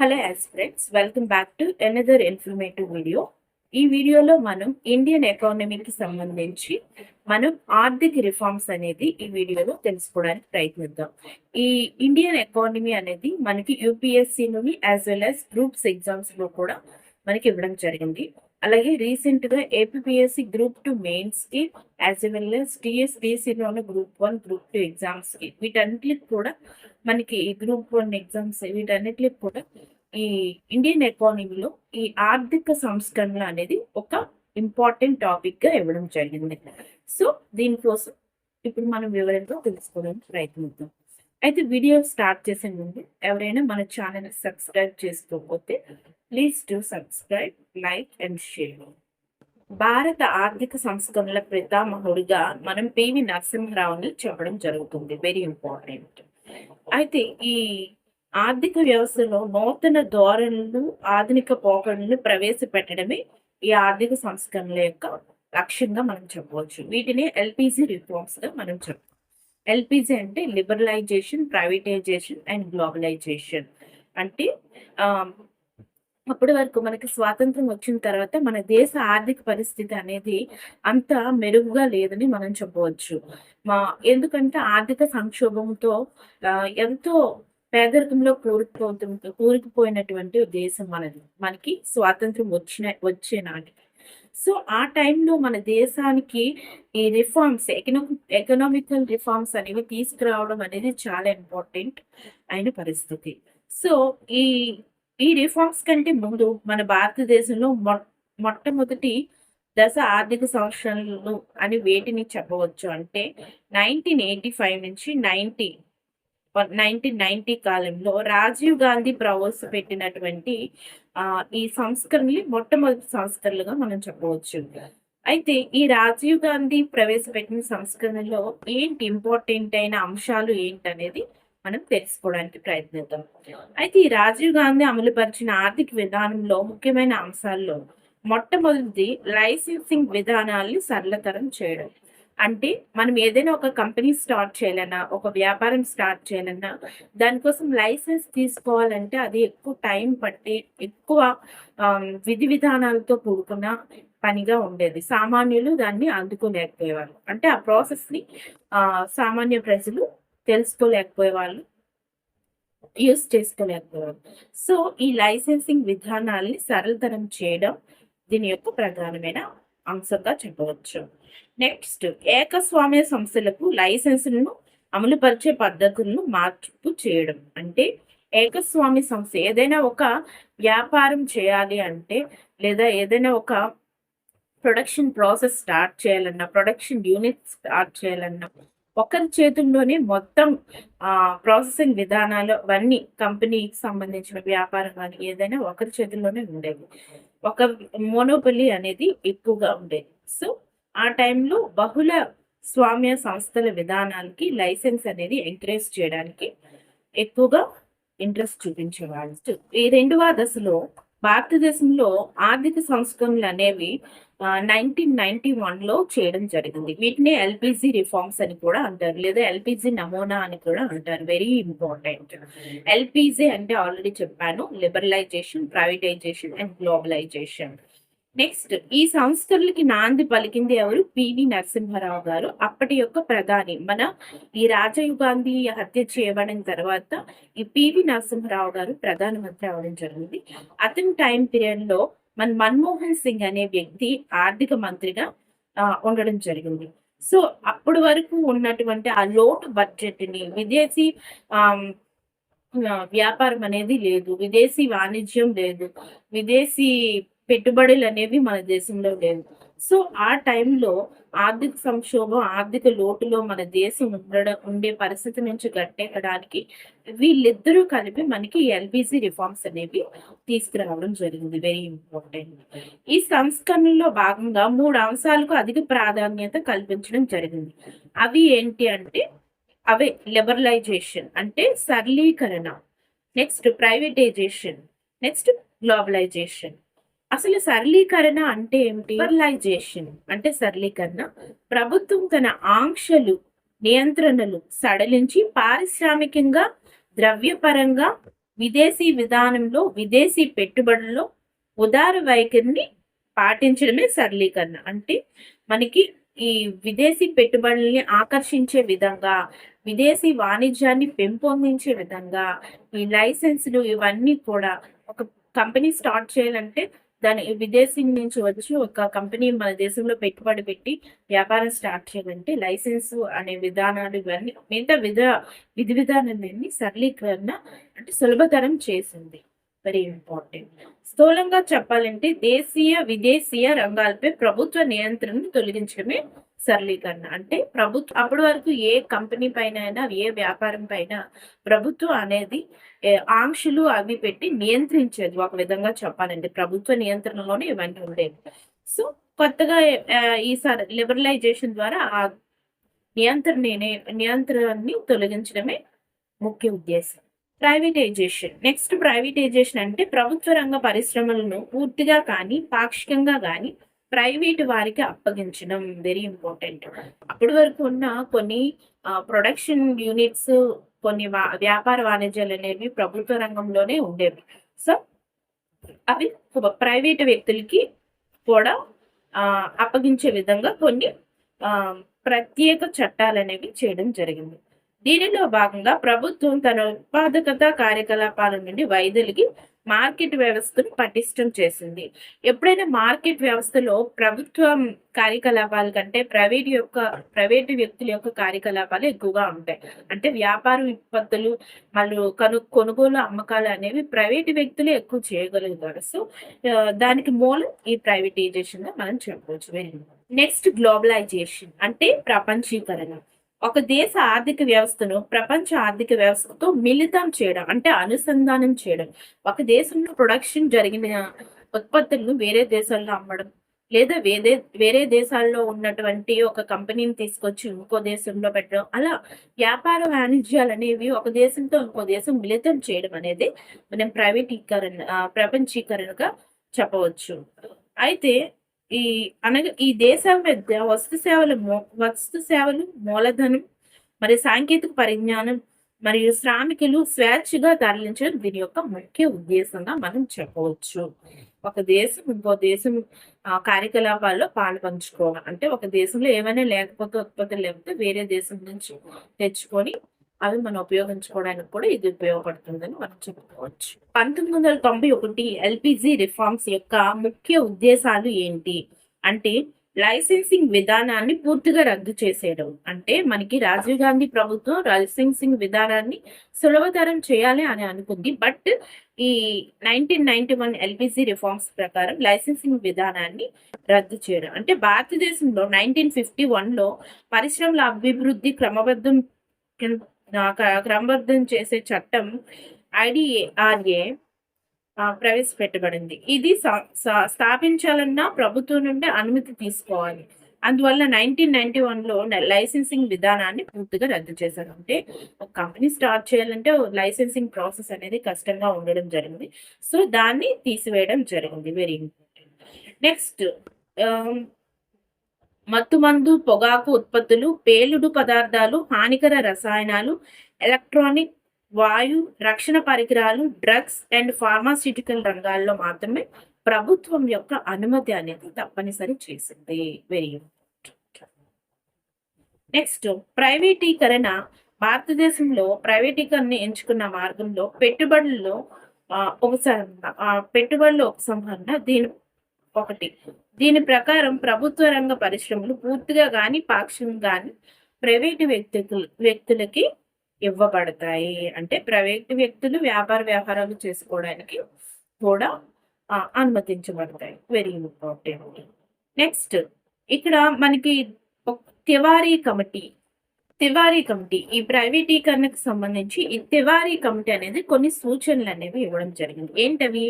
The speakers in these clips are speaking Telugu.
Hello friends welcome back to another informative video ఈ వీడియోలో మనం ఇండియన్ ఎకానమీకి సంబంధించి మనం ఆర్థిక రిఫార్మ్స్ అనేది ఈ వీడియోలో తెలుసుకోవడానికి ప్రయత్నిద్దాం. ఈ ఇండియన్ ఎకానమీ అనేది మనకి యూపీఎస్సీ నుండి యాజ్ వెల్ యాజ్ గ్రూప్స్ ఎగ్జామ్స్లో కూడా మనకి ఇవ్వడం జరిగింది. అలాగే రీసెంట్గా ఏపీఎస్సి గ్రూప్ టూ మెయిన్స్కి యాజ్ వెల్ యాజ్ టీఎస్పీఎస్సీలోని గ్రూప్ వన్ గ్రూప్ టూ ఎగ్జామ్స్కి వీటన్నిటికి కూడా మనకి ఈ గ్రూప్ వన్ ఎగ్జామ్స్ వీటన్నిటికి కూడా ఈ ఇండియన్ ఎకానమీలో ఈ ఆర్థిక సంస్కరణ అనేది ఒక ఇంపార్టెంట్ టాపిక్గా ఇవ్వడం జరిగింది. సో దీనికోసం ఇప్పుడు మనం వివరంగా తెలుసుకోవడానికి ప్రయత్నిద్దాం. అయితే వీడియో స్టార్ట్ చేసే ముందు ఎవరైనా మన ఛానల్ సబ్స్క్రైబ్ చేసుకోకపోతే please to subscribe like and share భారత ఆర్థిక సంస్కరణల పితామహుడిగా మనం పివి నరసింహరావుని చెప్పడం జరుగుతుంది. వెరీ ఇంపార్టెంట్ అయితే ఈ ఆర్థిక వ్యవస్థలో నూతన ధోరణులు ఆధునిక పోకడలను ప్రవేశపెట్టడమే ఈ ఆర్థిక సంస్కరణల యొక్క లక్ష్యంగా మనం చెప్పవచ్చు. వీటిని ఎల్పిజి రిఫార్మ్స్గా మనం చెప్తాం ఎల్పిజి అంటే లిబరలైజేషన్ ప్రైవేటైజేషన్ అండ్ గ్లోబలైజేషన్. అంటే అప్పటి వరకు మనకి స్వాతంత్రం వచ్చిన తర్వాత మన దేశ ఆర్థిక పరిస్థితి అనేది అంత మెరుగుగా లేదని మనం చెప్పవచ్చు. మా ఎందుకంటే ఆర్థిక సంక్షోభంతో ఎంతో పేదరికంలో కూరుకుపోతు కూరుకుపోయినటువంటి దేశం మనది. మనకి స్వాతంత్రం వచ్చిన వచ్చే నాటికి సో ఆ టైంలో మన దేశానికి ఈ రిఫార్మ్స్ ఎకనో ఎకనామికల్ రిఫార్మ్స్ అనేవి తీసుకురావడం అనేది చాలా ఇంపార్టెంట్ అయిన పరిస్థితి. సో ఈ ఈ రిఫార్మ్స్ కంటే ముందు మన భారతదేశంలో మొ మొట్టమొదటి దశ ఆర్థిక సంవత్సరాలు అని వేటిని చెప్పవచ్చు అంటే నైన్టీన్ ఎయిటీ ఫైవ్ నుంచి నైన్టీ నైన్టీన్ నైన్టీ కాలంలో రాజీవ్ గాంధీ ప్రవేశపెట్టినటువంటి ఈ సంస్కరణలు మొట్టమొదటి సంస్కరణలుగా మనం చెప్పవచ్చు. అయితే ఈ రాజీవ్ గాంధీ ప్రవేశపెట్టిన సంస్కరణలో ఏంటి ఇంపార్టెంట్ అయిన అంశాలు ఏంటనేది మనం తెలుసుకోవడానికి ప్రయత్నిద్దాం. అయితే ఈ రాజీవ్ గాంధీ అమలుపరిచిన ఆర్థిక విధానంలో ముఖ్యమైన అంశాల్లో మొట్టమొదటిది లైసెన్సింగ్ విధానాల్ని సరళతరం చేయడం. అంటే మనం ఏదైనా ఒక కంపెనీ స్టార్ట్ చేయాలన్నా ఒక వ్యాపారం స్టార్ట్ చేయాలన్నా దానికోసం లైసెన్స్ తీసుకోవాలంటే అది ఎక్కువ టైం పట్టి ఎక్కువ విధి విధానాలతో కూడుకున్న పనిగా ఉండేది. సామాన్యులు దాన్ని అందుకోలేకపోయేవారు అంటే ఆ ప్రాసెస్ని సామాన్య ప్రజలు తెలుసుకోలేకపోయేవాళ్ళు యూస్ చేసుకోలేకపోయేవారు సో ఈ లైసెన్సింగ్ విధానాల్ని సరళతరం చేయడం దీని యొక్క ప్రధానమైన అంశంగా చెప్పవచ్చు. నెక్స్ట్ ఏకస్వామ్య సంస్థలకు లైసెన్సులను అమలుపరిచే పద్ధతులను మార్పు చేయడం. అంటే ఏకస్వామ్య సంస్థ ఏదైనా ఒక వ్యాపారం చేయాలి అంటే లేదా ఏదైనా ఒక ప్రొడక్షన్ ప్రాసెస్ స్టార్ట్ చేయాలన్నా ప్రొడక్షన్ యూనిట్ స్టార్ట్ చేయాలన్నా ఒకరి చేతుల్లోనే మొత్తం ప్రాసెసింగ్ విధానాలు అవన్నీ కంపెనీకి సంబంధించిన వ్యాపారం కానీ ఏదైనా ఒకరి చేతుల్లోనే ఉండేది ఒక మోనోపల్లి అనేది ఎక్కువగా ఉండేది. సో ఆ టైంలో బహుళ స్వామ్య సంస్థల విధానాలకి లైసెన్స్ అనేది ఎంకరేజ్ చేయడానికి ఎక్కువగా ఇంట్రెస్ట్ చూపించేవాళ్ళు. ఈ రెండవ దశలో భారతదేశంలో ఆర్థిక సంస్కరణలు అనేవి నైన్టీన్ నైన్టీ వన్లో చేయడం జరిగింది. వీటిని ఎల్పిజి రిఫార్మ్స్ అని కూడా అంటారు. లేదా ఎల్పిజి నమూనా అని కూడా అంటారు. వెరీ ఇంపార్టెంట్ ఎల్పిజి అంటే ఆల్రెడీ చెప్పాను. Liberalisation privatisation and globalisation. Next ఈ సంస్కరణలకి నాంది పలికింది ఎవరు? పివి నరసింహారావు గారు. అప్పటి యొక్క ప్రధాని. మన ఈ రాజీవ్ గాంధీ హత్య చేయబడిన తర్వాత ఈ పివి నరసింహారావు గారు ప్రధానమంత్రి అవడం జరిగింది. అతని టైం పీరియడ్లో మన మన్మోహన్ సింగ్ అనే వ్యక్తి ఆర్థిక మంత్రిగా ఉండడం జరిగింది. సో అప్పటి వరకు ఉన్నటువంటి ఆ లోటు బడ్జెట్ని విదేశీ వ్యాపారం అనేది లేదు. విదేశీ వాణిజ్యం లేదు. విదేశీ పెట్టుబడులు అనేవి మన దేశంలో లేవు. సో ఆ టైంలో ఆర్థిక సంక్షోభం ఆర్థిక లోటులో మన దేశం ఉండడం ఉండే పరిస్థితి నుంచి గట్టెక్కడానికి వీళ్ళిద్దరూ కలిపి మనకి ఎల్బిసి రిఫార్మ్స్ అనేవి తీసుకురావడం జరిగింది. వెరీ ఇంపార్టెంట్ ఈ సంస్కరణలో భాగంగా మూడు అంశాలకు అధిక ప్రాధాన్యత కల్పించడం జరిగింది. అవి ఏంటి అంటే అవే లిబరలైజేషన్ అంటే సరళీకరణ. నెక్స్ట్ ప్రైవేటైజేషన్ నెక్స్ట్ గ్లోబలైజేషన్ అసలు సరళీకరణ అంటే ఏమిటి? లిబరలైజేషన్ అంటే సరళీకరణ. ప్రభుత్వం తన ఆంక్షలు నియంత్రణలు సడలించి పారిశ్రామికంగా ద్రవ్యపరంగా విదేశీ విధానంలో విదేశీ పెట్టుబడుల్లో ఉదార వైఖరిని పాటించడమే సరళీకరణ. అంటే మనకి ఈ విదేశీ పెట్టుబడుల్ని ఆకర్షించే విధంగా విదేశీ వాణిజ్యాన్ని పెంపొందించే విధంగా ఈ లైసెన్సులు ఇవన్నీ కూడా ఒక కంపెనీ స్టార్ట్ చేయాలంటే దాని విదేశీ నుంచి వచ్చి ఒక కంపెనీ మన దేశంలో పెట్టుబడి పెట్టి వ్యాపారం స్టార్ట్ చేయాలంటే లైసెన్స్ అనే విధానాలు ఇవన్నీ మిగతా విధ విధి విధానాలన్నీ సరళీకరణ అంటే సులభతరం చేసింది. వెరీ ఇంపార్టెంట్ స్థూలంగా చెప్పాలంటే దేశీయ విదేశీయ రంగాలపై ప్రభుత్వ నియంత్రణను తొలగించడమే సరళీకరణ. అంటే ప్రభుత్వం అప్పటి వరకు ఏ కంపెనీ పైన అయినా ఏ వ్యాపారం పైన ప్రభుత్వం అనేది ఆంక్షలు అవి పెట్టి నియంత్రించేది. ఒక విధంగా చెప్పాలండి ప్రభుత్వ నియంత్రణలోనే ఇవన్నీ ఉండేవి. సో కొత్తగా ఈసారి లిబరలైజేషన్ ద్వారా ఆ నియంత్రణ నియంత్రణని తొలగించడమే ముఖ్య ఉద్దేశం. ప్రైవేటైజేషన్. నెక్స్ట్ ప్రైవేటైజేషన్ అంటే ప్రభుత్వ రంగ పరిశ్రమలను పూర్తిగా కానీ పాక్షికంగా కానీ ప్రైవేట్ వారికి అప్పగించడం. వెరీ ఇంపార్టెంట్ అప్పటి వరకు ఉన్న కొన్ని ప్రొడక్షన్ యూనిట్స్ కొన్ని వ్యాపార వాణిజ్యాలు అనేవి ప్రభుత్వ రంగంలోనే ఉండేవి. సో అవి ప్రైవేట్ వ్యక్తులకి కూడా అప్పగించే విధంగా కొన్ని ప్రత్యేక చట్టాలు అనేవి చేయడం జరిగింది. దీనిలో భాగంగా ప్రభుత్వం తన ఉత్పాదకత కార్యకలాపాల నుండి వైద్యులకి మార్కెట్ వ్యవస్థను పటిష్టం చేసింది. ఎప్పుడైనా మార్కెట్ వ్యవస్థలో ప్రభుత్వం కార్యకలాపాల కంటే ప్రైవేట్ యొక్క ప్రైవేటు వ్యక్తుల యొక్క కార్యకలాపాలు ఎక్కువగా ఉంటాయి. అంటే వ్యాపార ఉత్పత్తులు మళ్ళీ కను కొనుగోలు అమ్మకాలు అనేవి ప్రైవేటు వ్యక్తులు ఎక్కువ చేయగలుగుతారు. సో దానికి మూలం ఈ ప్రైవేటైజేషన్ మనం చెప్పవచ్చు. నెక్స్ట్ గ్లోబలైజేషన్ అంటే ప్రపంచీకరణ. ఒక దేశ ఆర్థిక వ్యవస్థను ప్రపంచ ఆర్థిక వ్యవస్థతో మిళితం చేయడం అంటే అనుసంధానం చేయడం. ఒక దేశంలో ప్రొడక్షన్ జరిగిన ఉత్పత్తులను వేరే దేశాల్లో అమ్మడం లేదా వేరే వేరే దేశాల్లో ఉన్నటువంటి ఒక కంపెనీని తీసుకొచ్చి ఇంకో దేశంలో పెట్టడం. అలా వ్యాపార వాణిజ్యాలు అనేవి ఒక దేశంతో ఇంకో దేశం మిళితం చేయడం అనేది మనం ప్రైవేటీకరణ ప్రపంచీకరణగా చెప్పవచ్చు. అయితే ఈ అనగా ఈ దేశాల మధ్య వస్తు సేవలు వస్తు సేవలు మూలధనం మరియు సాంకేతిక పరిజ్ఞానం మరియు శ్రామికులు స్వేచ్ఛగా తరలించడం దీని యొక్క ముఖ్య ఉద్దేశంగా మనం చెప్పవచ్చు. ఒక దేశం ఇంకో దేశం కార్యకలాపాల్లో పాలు అంటే ఒక దేశంలో ఏమైనా లేకపోతే ఉత్పత్తులు లేకపోతే వేరే దేశం నుంచి తెచ్చుకొని అవి మనం ఉపయోగించుకోవడానికి కూడా ఇది ఉపయోగపడుతుందని మనం చెప్పుకోవచ్చు. పంతొమ్మిది వందల తొంభై ఒకటి ఎల్పిజి రిఫార్మ్స్ యొక్క ముఖ్య ఉద్దేశాలు ఏంటి? అంటే లైసెన్సింగ్ విధానాన్ని పూర్తిగా రద్దు చేసేయడం. అంటే మనకి రాజీవ్ గాంధీ ప్రభుత్వం లైసెన్సింగ్ విధానాన్ని సులభతరం చేయాలి అని అనుకుంది. బట్ ఈ nineteen ninety one LPG reforms ప్రకారం లైసెన్సింగ్ విధానాన్ని రద్దు చేయడం. అంటే భారతదేశంలో నైన్టీన్ ఫిఫ్టీ వన్లో పరిశ్రమల అభివృద్ధి క్రమబద్ధం క్రమబద్ధం చేసే చట్టం ఐడిఆర్ఏ ప్రవేశపెట్టబడింది. ఇది స్థాపించాలన్నా ప్రభుత్వం నుండి అనుమతి తీసుకోవాలి. అందువల్ల నైన్టీన్ నైన్టీ వన్లో లైసెన్సింగ్ విధానాన్ని పూర్తిగా రద్దు చేశారు. అంటే ఒక కంపెనీ స్టార్ట్ చేయాలంటే లైసెన్సింగ్ ప్రాసెస్ అనేది కష్టంగా ఉండడం జరిగింది. సో దాన్ని తీసివేయడం జరిగింది. వెరీ ఇంపార్టెంట్ నెక్స్ట్ మత్తుమందు పొగాకు ఉత్పత్తులు పేలుడు పదార్థాలు హానికర రసాయనాలు ఎలక్ట్రానిక్ వాయు రక్షణ పరికరాలు డ్రగ్స్ అండ్ ఫార్మాస్యూటికల్ రంగాల్లో మాత్రమే ప్రభుత్వం యొక్క అనుమతి అనేది తప్పనిసరి చేసింది. వెరీ నెక్స్ట్ ప్రైవేటీకరణ. భారతదేశంలో ప్రైవేటీకరణ ఎంచుకున్న మార్గంలో పెట్టుబడుల్లో ఉపసంహరణ పెట్టుబడుల ఉపసంహరణ దీని ఒకటి. దీని ప్రకారం ప్రభుత్వ రంగ పరిశ్రమలు పూర్తిగా కానీ పాక్షికంగా కానీ ప్రైవేటు వ్యక్తులు వ్యక్తులకి ఇవ్వబడతాయి. అంటే ప్రైవేట్ వ్యక్తులు వ్యాపార వ్యవహారాలు చేసుకోవడానికి కూడా అనుమతించబడతాయి. వెరీ ఇంపార్టెంట్ నెక్స్ట్ ఇక్కడ మనకి తివారీ కమిటీ. తివారీ కమిటీ ఈ ప్రైవేటీకరణకు సంబంధించి ఈ తివారీ కమిటీ అనేది కొన్ని సూచనలు అనేవి ఇవ్వడం జరిగింది. ఏంటవి?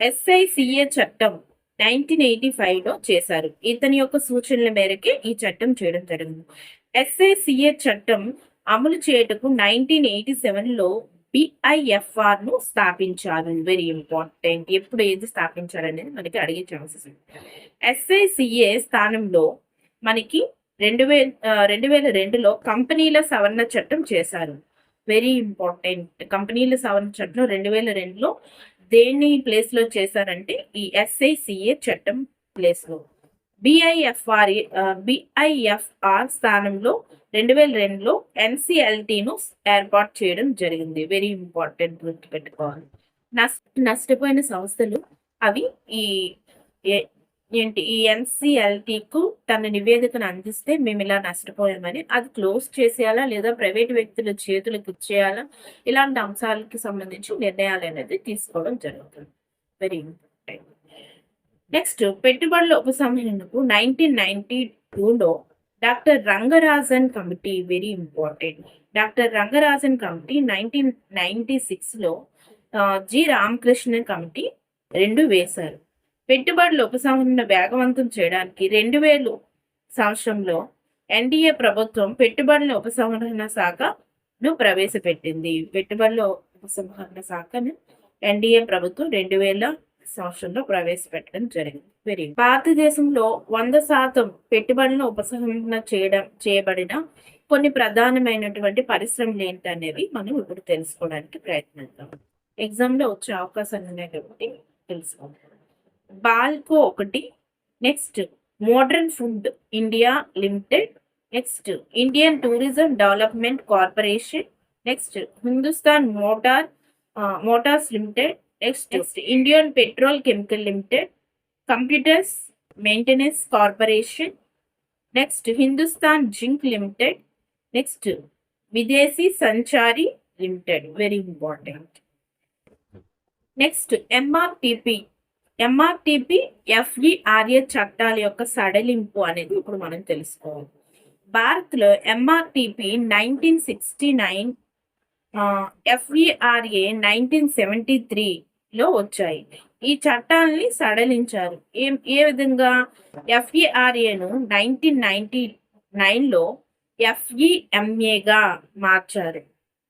ఎస్ఐసిఏ చట్టం. నైన్టీన్ ఎయిటీ ఫైవ్లో చేశారు. ఇతని యొక్క సూచనల మేరకే ఈ చట్టం చేయడం జరిగింది. ఎస్ఏసిఏ చట్టం అమలు చేయటకు నైన్టీన్ ఎయిటీ సెవెన్లో బిఐఎఫ్ఆర్ను స్థాపించారు. వెరీ ఇంపార్టెంట్ ఎప్పుడు ఏది స్థాపించారనేది మనకి అడిగే ఛాన్సెస్ ఎస్ఐసిఏ స్థానంలో మనకి రెండు వేల రెండు వేల రెండులో కంపెనీల సవరణ చట్టం చేశారు. వెరీ ఇంపార్టెంట్ కంపెనీల సవరణ చట్టం రెండు వేల రెండులో దేన్ని ప్లేస్లో చేశారంటే ఈ ఎస్ఐసిఏ చట్టం ప్లేస్లో. బిఐఎఫ్ఆర్ బిఐఎఫ్ఆర్ స్థానంలో రెండు వేల రెండులో ఎన్సిఎల్టీను ఏర్పాటు చేయడం జరిగింది. వెరీ ఇంపార్టెంట్ గుర్తుపెట్టుకోవాలి. నష్ట నష్టపోయిన సంస్థలు అవి ఈ ఏ- ఏంటి? ఈ ఎన్సిఎల్టీకు తన నివేదికను అందిస్తే మేము ఇలా నష్టపోయామని. అది క్లోజ్ చేసేయాలా లేదా ప్రైవేట్ వ్యక్తుల చేతులకు ఇచ్చేయాలా? ఇలాంటి అంశాలకి సంబంధించి నిర్ణయాలు అనేది తీసుకోవడం జరుగుతుంది. వెరీ ఇంపార్టెంట్ నెక్స్ట్ పెట్టుబడుల ఉపసంహరణకు నైన్టీన్ నైన్టీ టూలో doctor Rangarajan committee very important doctor Rangarajan committee nineteen ninety సిక్స్లో జి రామకృష్ణన్ కమిటీ రెండు వేశారు. పెట్టుబడుల ఉపసంహరణ వేగవంతం చేయడానికి రెండు వేలు సంవత్సరంలో ఎన్డీఏ ప్రభుత్వం పెట్టుబడుల ఉపసంహరణ శాఖను ప్రవేశపెట్టింది. పెట్టుబడుల ఉపసంహరణ శాఖను ఎన్డీఏ ప్రభుత్వం రెండు వేల సంవత్సరంలో ప్రవేశపెట్టడం జరిగింది. వెరీ భారతదేశంలో వంద శాతం పెట్టుబడులను ఉపసంహరణ చేయడం చేయబడిన కొన్ని ప్రధానమైనటువంటి పరిశ్రమలు ఏంటనేవి మనం ఇప్పుడు తెలుసుకోవడానికి ప్రయత్నిద్దాం. ఎగ్జామ్లో వచ్చే అవకాశాలు ఉన్నాయి కాబట్టి తెలుసుకోండి బాల్కో ఒకటి next modern food India limited next Indian tourism development corporation next Hindustan motor motors limited next next Indian petrol chemical limited computers maintenance corporation next Hindustan zinc limited next Videsh Sanchar limited. Very important next MRTP MRTP FERA చట్టాల యొక్క సడలింపు అనేది ఇప్పుడు మనం తెలుసుకోవాలి. భారత్లో MRTP nineteen sixty nine FERA nineteen seventy త్రీలో వచ్చాయి. ఈ చట్టాలని సడలించారు. ఏ ఏ విధంగా? ఎఫ్ఈఆర్ఏను నైన్టీన్ నైన్టీ నైన్లో ఎఫ్ఈఎంఏగా మార్చారు.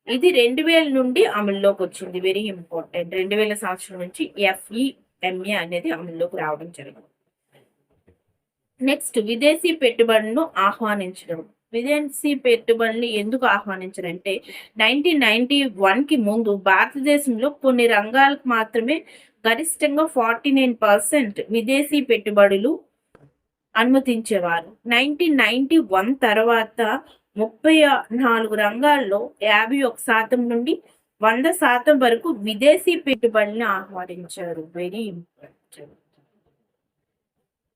ఇది రెండు వేల నుండి అమల్లోకి వచ్చింది. వెరీ ఇంపార్టెంట్ రెండు వేల సంవత్సరం నుంచి ఎఫ్ఈ ఎంఏ అనేది అమల్లోకి రావడం జరిగింది నెక్స్ట్ విదేశీ పెట్టుబడులను ఆహ్వానించడం. విదేశీ పెట్టుబడులు ఎందుకు ఆహ్వానించారంటే నైన్టీన్ నైన్టీ వన్కి ముందు భారతదేశంలో కొన్ని రంగాలకు మాత్రమే గరిష్టంగా ఫార్టీ నైన్ పర్సెంట్ విదేశీ పెట్టుబడులు అనుమతించేవారు. నైన్టీన్ నైన్టీ వన్ తర్వాత ముప్పై నాలుగు రంగాల్లో యాభై ఒక శాతం నుండి వంద శాతం వరకు విదేశీ పెట్టుబడిని ఆహ్వానించారు. వెరీ ఇంపార్టెంట్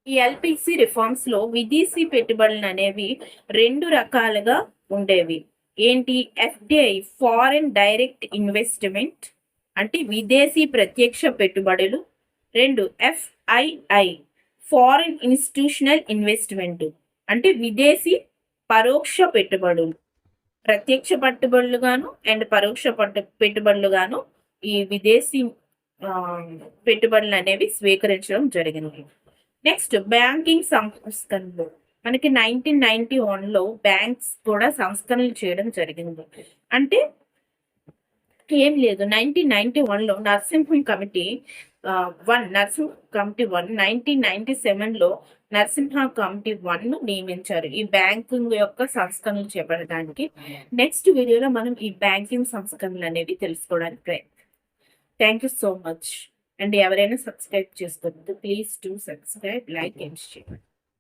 ఈ ఎల్పిసి రిఫార్మ్స్లో విదేశీ పెట్టుబడులు అనేవి రెండు రకాలుగా ఉండేవి. ఏంటి? ఎఫ్డిఐ ఫారెన్ డైరెక్ట్ ఇన్వెస్ట్మెంట్ అంటే విదేశీ ప్రత్యక్ష పెట్టుబడులు. రెండు ఎఫ్ఐఐ ఫారెన్ ఇన్స్టిట్యూషనల్ ఇన్వెస్ట్మెంట్ అంటే విదేశీ పరోక్ష పెట్టుబడులు. ప్రత్యక్ష పెట్టుబడులుగాను అండ్ పరోక్ష పట్టు పెట్టుబడులుగాను ఈ విదేశీ పెట్టుబడులు అనేవి స్వీకరించడం జరిగింది. నెక్స్ట్ బ్యాంకింగ్ సంస్కరణలు. మనకి నైన్టీన్ నైన్టీ వన్లో బ్యాంక్స్ కూడా సంస్కరణలు చేయడం జరిగింది. అంటే ఏం లేదు. నైన్టీన్ నైన్టీ వన్లో Narasimham committee one Narasimha committee one nineteen ninety సెవెన్లో నరసింహ కమిటీ వన్ను నియమించారు. ఈ బ్యాంకింగ్ యొక్క సంస్కరణలు చేపట్టడానికి నెక్స్ట్ వీడియోలో మనం ఈ బ్యాంకింగ్ సంస్కరణలు అనేవి తెలుసుకోవడానికి ప్రయత్నం thank you so much and ఎవరైనా సబ్స్క్రైబ్ చేసుకోవద్దు please to subscribe like and share